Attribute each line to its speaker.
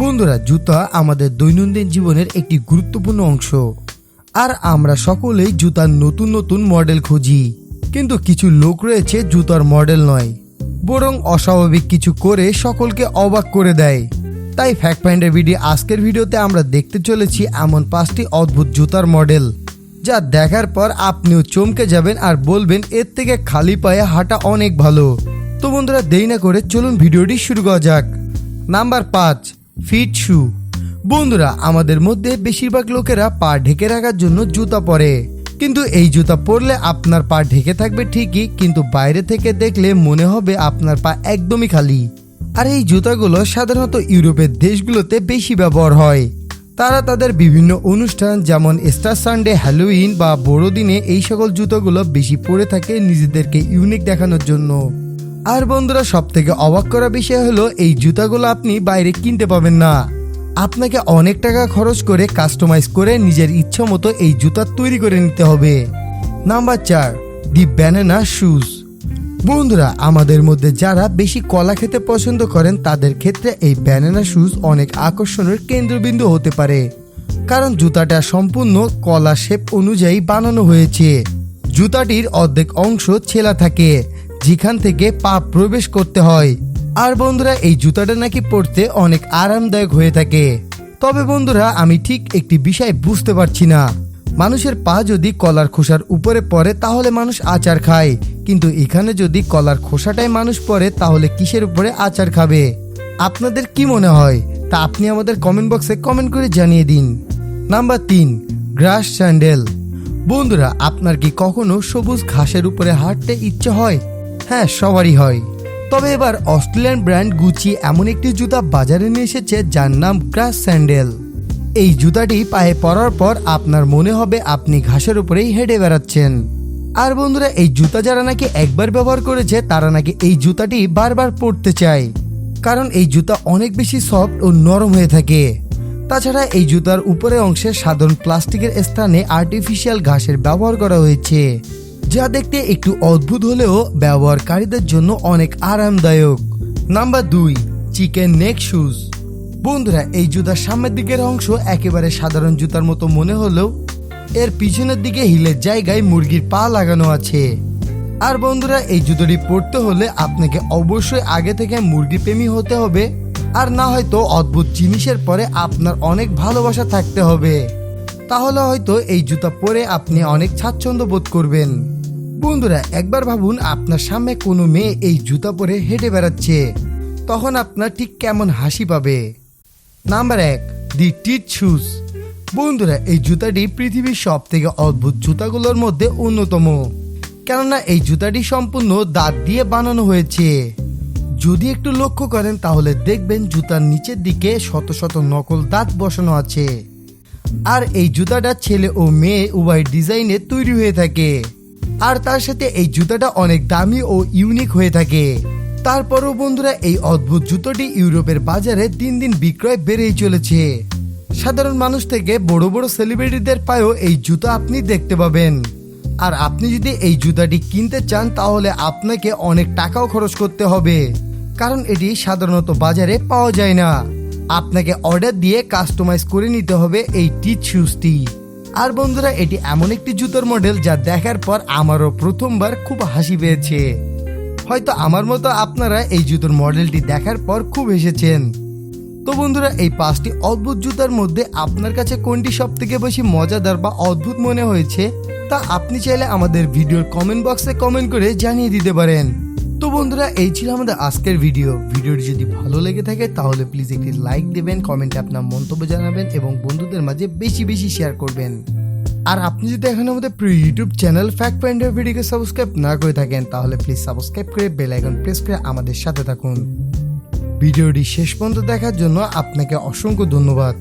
Speaker 1: বন্ধুরা, জুতা আমাদের দৈনন্দিন জীবনের একটি গুরুত্বপূর্ণ অংশ। আর আমরা সকলেই জুতার নতুন নতুন মডেল খুঁজি। কিন্তু কিছু লোক রয়েছে জুতার মডেল নয়। বরং অস্বাভাবিক কিছু করে সকলকে অবাক করে দেয়। তাই ফ্যাক্ট ফাইন্ডার ভিডিও আজকের ভিডিওতে আমরা দেখতে চলেছি এমন পাঁচটি অদ্ভুত জুতার মডেল, যা দেখার পর আপনিও চমকে যাবেন আর বলবেন, এর থেকে খালি পায়ে হাঁটা অনেক ভালো। তো বন্ধুরা, দেরি না করে চলুন ভিডিওটি শুরু করা যাক। নাম্বার পাঁচ ফিট শু বন্ধুরা, আমাদের মধ্যে বেশিরভাগ লোকেরা পা ঢেকে রাখার জন্য জুতা পরে। কিন্তু এই জুতা পরলে আপনার পা ঢেকে থাকবে ঠিকই, কিন্তু বাইরে থেকে দেখলে মনে হবে আপনার পা একদমই খালি। আর এই জুতাগুলো সাধারণত ইউরোপের দেশগুলোতে বেশি ব্যবহার হয়। তারা তাদের বিভিন্ন অনুষ্ঠান, যেমন স্টার সানডে হ্যালোইন বা বড়দিনে এই সকল জুতোগুলো বেশি পরে থাকে নিজেদেরকে ইউনিক দেখানোর জন্য। আর বন্ধুরা সব থেকে অবাক করা বিষয় হলো, এই জুতাগুলো আপনি বাইরে কিনতে পাবেন না। আপনাকে অনেক টাকা খরচ করে কাস্টমাইজ করে নিজের ইচ্ছা মতো এই জুতা তৈরি করে নিতে হবে। নাম্বার চার, দি ব্যানানা শুজ। বন্ধুরা, আমাদের মধ্যে যারা বেশি কলা খেতে পছন্দ করেন, তাদের ক্ষেত্রে এই ব্যানানা শুজ অনেক আকর্ষণের কেন্দ্রবিন্দু হতে পারে। কারণ জুতাটা সম্পূর্ণ কলা শেপ অনুযায়ী বানানো হয়েছে। জুতাটির অর্ধেক অংশ ছেলা থাকে। যেখান থেকে পা প্রবেশ করতে হয়। আর বন্ধুরা, এই জুতাটা নাকি পরতে অনেক আরামদায়ক হয়ে থাকে। তবে বন্ধুরা, আমি ঠিক একটি বিষয় বুঝতে পারছি না। মানুষের পা যদি কলার খোসার উপরে পড়ে, তাহলে মানুষ আচার খায়। কিন্তু এখানে যদি কলার খোসাটাই মানুষ পড়ে, তাহলে কিসের উপরে আচার খাবে? আপনাদের কি মনে হয়? তা আপনি আমাদের কমেন্ট বক্সে কমেন্ট করে জানিয়ে দিন। নাম্বার তিন, গ্রাস স্যান্ডেল। বন্ধুরা, আপনার কি কখনো সবুজ ঘাসের উপরে হাঁটতে ইচ্ছে হয়? হ্যাঁ সবারই হয়। তবে এবার অস্ট্রেলিয়ান ব্র্যান্ড গুচি এমন একটি জুতা বাজারে নিয়ে এসেছে যার নাম গ্রাস স্যান্ডেল। এই জুতাটি পায়ে পরার পর আপনার মনে হবে আপনি ঘাসের উপরেই হেঁটে বেড়াচ্ছেন। আর বন্ধুরা, এই জুতা যারা নাকি একবার ব্যবহার করেছে, তারা নাকি এই জুতাটি বারবার পরতে চায়। কারণ এই জুতা অনেক বেশি সফট ও নরম হয়ে থাকে। তাছাড়া এই জুতার উপরের অংশে সাধারণ প্লাস্টিকের স্থানে আর্টিফিশিয়াল ঘাসের ব্যবহার করা হয়েছে। যা দেখতে একটু অদ্ভুত হলেও ব্যবহারকারীদের জন্য অনেক আরামদায়ক। নাম্বার দুই চিকেন নেক শুজ বন্ধুরা, এই জুতার সামনের দিকের অংশ একেবারে সাধারণ জুতার মতো মনে হলেও এর পিছনের দিকে হিলের জায়গায় মুরগির পা লাগানো আছে। আর বন্ধুরা, এই জুতোটি পরতে হলে আপনাকে অবশ্যই আগে থেকে মুরগি প্রেমী হতে হবে। আর না হয়তো অদ্ভুত জিনিসের পরে আপনার অনেক ভালোবাসা থাকতে হবে। তাহলে হয়তো এই জুতা পরে আপনি অনেক স্বাচ্ছন্দ্য বোধ করবেন। বন্ধুরা, একবার ভাবুন আপনার সামনে কোনো মেয়ে এই জুতা পরে হেঁটে বেড়াচ্ছে। তখন আপনার ঠিক কেমন হাসি পাবে? নাম্বার এক, দি টিট শুজ। বন্ধুরা, এই জুতাটি পৃথিবীর সব থেকে অদ্ভুত জুতাগুলোর মধ্যে অন্যতম। কেননা, এই জুতাটি সম্পূর্ণ দাঁত দিয়ে বানানো হয়েছে। যদি একটু লক্ষ্য করেন, তাহলে দেখবেন জুতার নিচের দিকে শত শত নকল দাঁত বসানো আছে। আর এই জুতাটা ছেলে ও মেয়ে উভয় ডিজাইনে তৈরি হয়ে থাকে। আর তার সাথে এই জুতাটা অনেক দামি ও ইউনিক হয়ে থাকে। তারপরও বন্ধুরা, এই অদ্ভুত জুতোটি ইউরোপের বাজারে দিন দিন বিক্রয় বেড়েই চলেছে। সাধারণ মানুষ থেকে বড় বড় সেলিব্রিটিদের পায়েও এই জুতো আপনি দেখতে পাবেন। আর আপনি যদি এই জুতাটি কিনতে চান, তাহলে আপনাকে অনেক টাকাও খরচ করতে হবে। কারণ এটি সাধারণত বাজারে পাওয়া যায় না। আপনাকে অর্ডার দিয়ে কাস্টমাইজ করে নিতে হবে এই টিচ শুজটি আর বন্ধুরা, এটি এমন একটি জুতোর মডেল যা দেখার পর আমারও প্রথমবার খুব হাসি পেয়েছে। হয়তো আমার মতো আপনারা এই জুতোর মডেলটি দেখার পর খুব হেসেছেন। তো বন্ধুরা, এই পাঁচটি অদ্ভুত জুতার মধ্যে আপনার কাছে কোনটি সব থেকে বেশি মজাদার বা অদ্ভুত মনে হয়েছে, তা আপনি চাইলে আমাদের ভিডিওর কমেন্ট বক্সে কমেন্ট করে জানিয়ে দিতে পারেন। তো বন্ধুরা, এই ছিল আমাদের আজকের ভিডিও ভিডিওটি যদি ভালো লেগে থাকে, তাহলে প্লিজ একটি লাইক দেবেন কমেন্টে আপনার মন্তব্য জানাবেন এবং বন্ধুদের মাঝে বেশি বেশি শেয়ার করবেন। আর আপনি যদি এখন আমাদের প্রিয় ইউটিউব চ্যানেল ফ্যাক্ট পয়েন্টের ভিডিওকে সাবস্ক্রাইব না করে থাকেন, তাহলে প্লিজ সাবস্ক্রাইব করে বেল আইকন প্রেস করে আমাদের সাথে থাকুন। ভিডিওটি শেষ পর্যন্ত দেখার জন্য আপনাকে অসংখ্য ধন্যবাদ।